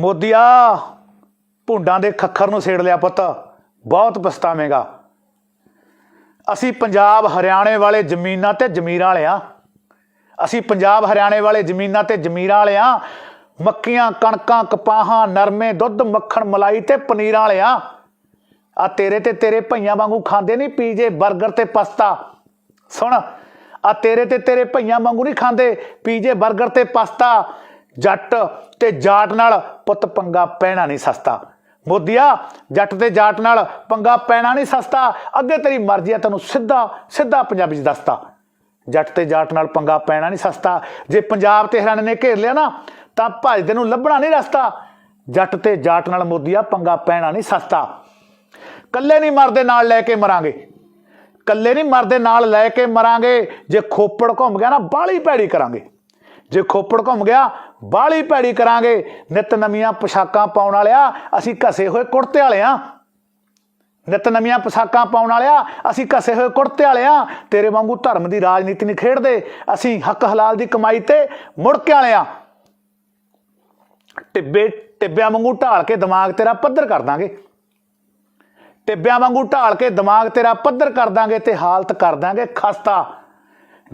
ਮੋਦੀਆ ਭੁੰਡਾਂ ਦੇ ਖੱਖਰ ਨੂੰ ਸੇੜ ਲਿਆ ਪੁੱਤ, ਬਹੁਤ ਪਛਤਾਵੇਂਗਾ। ਅਸੀਂ ਪੰਜਾਬ ਹਰਿਆਣੇ ਵਾਲੇ ਜ਼ਮੀਨਾਂ ਤੇ ਜ਼ਮੀਰਾਂ ਵਾਲੇ ਆ। ਅਸੀਂ ਪੰਜਾਬ ਹਰਿਆਣੇ ਵਾਲੇ ਜ਼ਮੀਨਾਂ ਤੇ ਜ਼ਮੀਰਾਂ ਵਾਲੇ ਆ। ਮੱਕੀਆਂ, ਕਣਕਾਂ, ਕਪਾਹਾਂ, ਨਰਮੇ, ਦੁੱਧ, ਮੱਖਣ, ਮਲਾਈ ਤੇ ਪਨੀਰਾਂ ਵਾਲੇ ਆ। ਆ ਤੇਰੇ ਤੇ ਤੇਰੇ ਭਈਆਂ ਵਾਂਗੂ ਖਾਂਦੇ ਨਹੀਂ ਪੀਜੇ 버ਗਰ ਤੇ ਪਾਸਤਾ। ਸੁਣ, ਆ ਤੇਰੇ ਤੇ ਤੇਰੇ ਭਈਆਂ ਵਾਂਗੂ ਨਹੀਂ ਖਾਂਦੇ, ਪੀਜੇ 버ਗਰ ਤੇ ਪਾਸਤਾ। ਜੱਟ ਤੇ ਜਾਟ ਨਾਲ ਪੁੱਤ ਪੰਗਾ ਪੈਣਾ ਨਹੀਂ ਸਸਤਾ। ਮੋਦੀਆ, ਜੱਟ ਤੇ ਜਾਟ ਨਾਲ ਪੰਗਾ ਪੈਣਾ ਨਹੀਂ ਸਸਤਾ। ਅੱਗੇ ਤੇਰੀ ਮਰਜ਼ੀ ਆ, ਤੈਨੂੰ ਸਿੱਧਾ ਸਿੱਧਾ ਪੰਜਾਬੀ ਚ ਦੱਸਤਾ। ਜੱਟ ਤੇ ਜਾਟ ਨਾਲ ਪੰਗਾ ਪੈਣਾ ਨਹੀਂ ਸਸਤਾ। ਜੇ ਪੰਜਾਬ ਤੇ ਹਰਿਆਣੇ ਨੇ ਘੇਰ ਲਿਆ ਨਾ, ਤਾਂ ਭਜਦੇ ਨੂੰ ਲੱਭਣਾ ਨਹੀਂ ਰਸਤਾ। ਜੱਟ ਤੇ ਜਾਟ ਨਾਲ ਮੋਦੀਆ, ਪੰਗਾ ਪੈਣਾ ਨਹੀਂ ਸਸਤਾ। ਕੱਲੇ ਨਹੀਂ ਮਰਦੇ, ਨਾਲ ਲੈ ਕੇ ਮਰਾਂਗੇ। ਕੱਲੇ ਨਹੀਂ ਮਰਦੇ, ਨਾਲ ਲੈ ਕੇ ਮਰਾਂਗੇ। ਜੇ ਖੋਪੜ ਘੁੰਮ ਗਿਆ ਨਾ ਬਾਲੀ ਭੈੜੀ ਕਰਾਂਗੇ। ਜੇ ਖੋਪੜ ਘੁੰਮ ਗਿਆ ਬਾਲੀ ਭੈੜੀ ਕਰਾਂਗੇ। ਨਿਤ ਨਵੀਆਂ ਪੋਸ਼ਾਕਾਂ ਪਾਉਣ ਵਾਲਿਆ, ਅਸੀਂ ਘਸੇ ਹੋਏ ਕੁੜਤੇ ਵਾਲੇ ਵਾਲਿਆਂ ਨਿਤ ਨਵੀਆਂ ਪੋਸ਼ਾਕਾਂ ਪਾਉਣ ਵਾਲਿਆ, ਅਸੀਂ ਘਸੇ ਹੋਏ ਕੁੜਤੇ ਵਾਲੇ ਆ। ਤੇਰੇ ਵਾਂਗੂ ਧਰਮ ਦੀ ਰਾਜਨੀਤੀ ਨਹੀਂ ਖੇਡਦੇ। ਅਸੀਂ ਹੱਕ ਹਲਾਲ ਦੀ ਕਮਾਈ ਤੇ ਮੁੜ ਕੇ ਵਾਲਿਆਂ ਟਿੱਬੇ, ਟਿੱਬਿਆਂ ਵਾਂਗੂ ਢਾਲ ਕੇ ਦਿਮਾਗ ਤੇਰਾ ਪੱਧਰ ਕਰ ਦਾਂਗੇ। ਟਿੱਬਿਆਂ ਵਾਂਗੂ ਢਾਲ ਕੇ ਦਿਮਾਗ ਤੇਰਾ ਪੱਧਰ ਕਰ ਦਾਂਗੇ ਤੇ ਹਾਲਤ ਕਰ ਦਾਂਗੇ ਖਸਤਾ।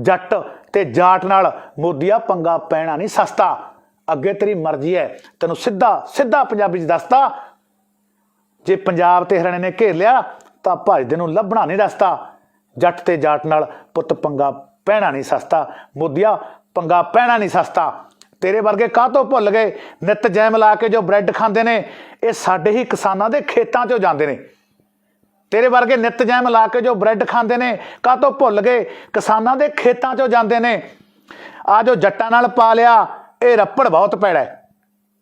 ਜੱਟ ਤੇ ਜਾਟ ਨਾਲ ਮੋਦੀਆ ਪੰਗਾ ਪੈਣਾ ਨਹੀਂ ਸਸਤਾ। ਅੱਗੇ ਤੇਰੀ ਮਰਜ਼ੀ ਹੈ। ਤੈਨੂੰ ਸਿੱਧਾ ਸਿੱਧਾ ਪੰਜਾਬੀ ਚ ਦੱਸਤਾ। ਜੇ ਪੰਜਾਬ ਤੇ ਹਰਿਆਣੇ ਨੇ ਘੇਰ ਲਿਆ, ਤਾਂ ਭਜਦੇ ਨੂੰ ਲੱਭਣਾ ਨਹੀਂ ਰਸਤਾ। ਜੱਟ ਤੇ ਜਾਟ ਨਾਲ ਪੁੱਤ ਪੰਗਾ ਪੈਣਾ ਨਹੀਂ ਸਸਤਾ। ਮੋਦੀਆ, ਪੰਗਾ ਪੈਣਾ ਨਹੀਂ ਸਸਤਾ। ਤੇਰੇ ਵਰਗੇ ਕਾਹਤੋਂ ਭੁੱਲ ਗਏ? ਨਿਤ ਜੈਮ ਲਾ ਕੇ ਜੋ ਬ੍ਰੈਡ ਖਾਂਦੇ ਨੇ, ਇਹ ਸਾਡੇ ਹੀ ਕਿਸਾਨਾਂ ਦੇ ਖੇਤਾਂ 'ਚੋਂ ਜਾਂਦੇ ਨੇ। ਤੇਰੇ ਵਰਗੇ ਨਿਤ ਜੈਮ ਲਾ ਕੇ ਜੋ ਬ੍ਰੈਡ ਖਾਂਦੇ ਨੇ, ਕਾਹਤੋਂ ਭੁੱਲ ਗਏ? ਕਿਸਾਨਾਂ ਦੇ ਖੇਤਾਂ 'ਚੋਂ ਜਾਂਦੇ ਨੇ। ਆ ਜੋ ਜੱਟਾਂ ਨਾਲ ਪਾ ਲਿਆ ਇਹ ਰੱਪੜ ਬਹੁਤ ਪੈੜਾ ਹੈ।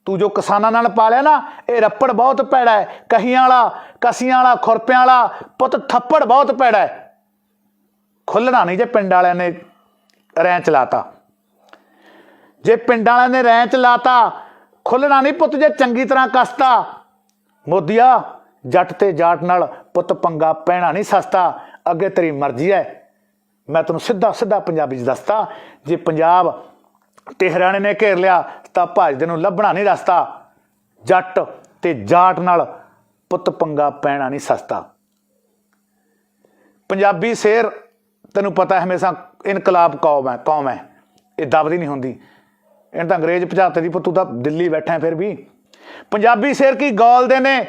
ਤੂੰ ਜੋ ਕਿਸਾਨਾਂ ਨਾਲ ਪਾ ਲਿਆ ਨਾ, ਇਹ ਰੱਪੜ ਬਹੁਤ ਪੈੜਾ ਹੈ। ਕਹੀਆਂ ਵਾਲਾ, ਕਸੀਆਂ ਵਾਲਾ, ਖੁਰਪਿਆਂ ਵਾਲਾ ਪੁੱਤ ਥੱਪੜ ਬਹੁਤ ਪੈੜਾ ਹੈ। ਖੁੱਲਣਾ ਨਹੀਂ ਜੇ ਪਿੰਡ ਵਾਲਿਆਂ ਨੇ ਰੈਂ ਚਲਾਤਾ ਜੇ ਪਿੰਡ ਵਾਲਿਆਂ ਨੇ ਰੈਂ ਚਲਾਤਾ ਖੁੱਲਣਾ ਨਹੀਂ ਪੁੱਤ ਜੇ ਚੰਗੀ ਤਰ੍ਹਾਂ ਕਸਤਾ। ਮੋਦੀਆ, ਜੱਟ ਤੇ ਜਾਟ ਨਾਲ ਪੁੱਤ ਪੰਗਾ ਪੈਣਾ ਨਹੀਂ ਸਸਤਾ। ਅੱਗੇ ਤੇਰੀ ਮਰਜ਼ੀ ਹੈ। ਮੈਂ ਤੈਨੂੰ ਸਿੱਧਾ ਸਿੱਧਾ ਪੰਜਾਬੀ ਚ ਦੱਸਤਾ, ਜੇ ਪੰਜਾਬ ਤੇ ਹਰਿਆਣੇ ਨੇ ਘੇਰ ਲਿਆ ਤਾਂ ਭਜਦੇ ਨੂੰ ਲੱਭਣਾ ਨਹੀਂ ਰਸਤਾ। ਜੱਟ ਤੇ ਜਾਟ ਨਾਲ ਪੁੱਤ ਪੰਗਾ ਪੈਣਾ ਨਹੀਂ ਸਸਤਾ। ਪੰਜਾਬੀ ਸ਼ੇਰ, ਤੈਨੂੰ ਪਤਾ ਹੈ ਹਮੇਸ਼ਾ ਇਨਕਲਾਬ ਕੌਮ ਹੈ ਕੌਮ ਹੈ। ਇਹ ਦਬਦੀ ਨਹੀਂ ਹੁੰਦੀ। ਇਹਨਾਂ ਤਾਂ ਅੰਗਰੇਜ਼ ਭਜਾਤੇ ਦੀ ਪੁੱਤੂ, ਤਾਂ ਦਿੱਲੀ ਬੈਠਾ ਫਿਰ ਵੀ। ਪੰਜਾਬੀ ਸ਼ੇਰ ਕੀ ਗੋਲਦੇ ਨੇ?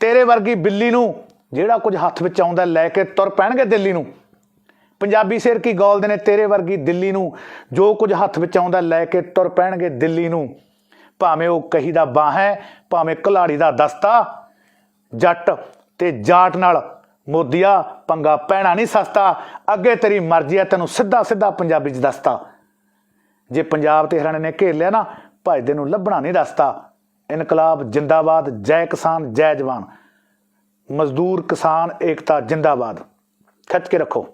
ਤੇਰੇ ਵਰਗੀ ਬਿੱਲੀ ਨੂੰ ਜਿਹੜਾ ਕੁਝ ਹੱਥ ਵਿੱਚ ਆਉਂਦਾ ਲੈ ਕੇ ਤੁਰ ਪੈਣਗੇ ਦਿੱਲੀ ਨੂੰ। ਪੰਜਾਬੀ ਸਿਰ ਕੀ ਗੋਲਦੇ ਨੇ? ਤੇਰੇ ਵਰਗੀ ਦਿੱਲੀ ਨੂੰ ਜੋ ਕੁਝ ਹੱਥ ਵਿੱਚ ਆਉਂਦਾ ਲੈ ਕੇ ਤੁਰ ਪੈਣਗੇ ਦਿੱਲੀ ਨੂੰ। ਭਾਵੇਂ ਉਹ ਕਹੀ ਦਾ ਬਾਹ ਹੈ, ਭਾਵੇਂ ਕਲਾੜੀ ਦਾ ਦਸਤਾ, ਜੱਟ ਤੇ ਜਾਟ ਨਾਲ ਮੋਦੀਆ ਪੰਗਾ ਪੈਣਾ ਨਹੀਂ ਸਸਤਾ। ਅੱਗੇ ਤੇਰੀ ਮਰਜ਼ੀ ਹੈ, ਤੈਨੂੰ ਸਿੱਧਾ ਸਿੱਧਾ ਪੰਜਾਬੀ ਚ ਦੱਸਤਾ। ਜੇ ਪੰਜਾਬ ਤੇ ਹਰਿਆਣੇ ਨੇ ਘੇਰ ਲਿਆ ਨਾ ਭਜਦੇ ਨੂੰ ਲੱਭਣਾ ਨਹੀਂ ਰਸਤਾ। ਇਨਕਲਾਬ ਜਿੰਦਾਬਾਦ, ਜੈ ਕਿਸਾਨ, ਜੈ ਜਵਾਨ। ਮਜ਼ਦੂਰ ਕਿਸਾਨ ਏਕਤਾ ਜਿੰਦਾਬਾਦ। ਖੱਚ ਕੇ ਰੱਖੋ।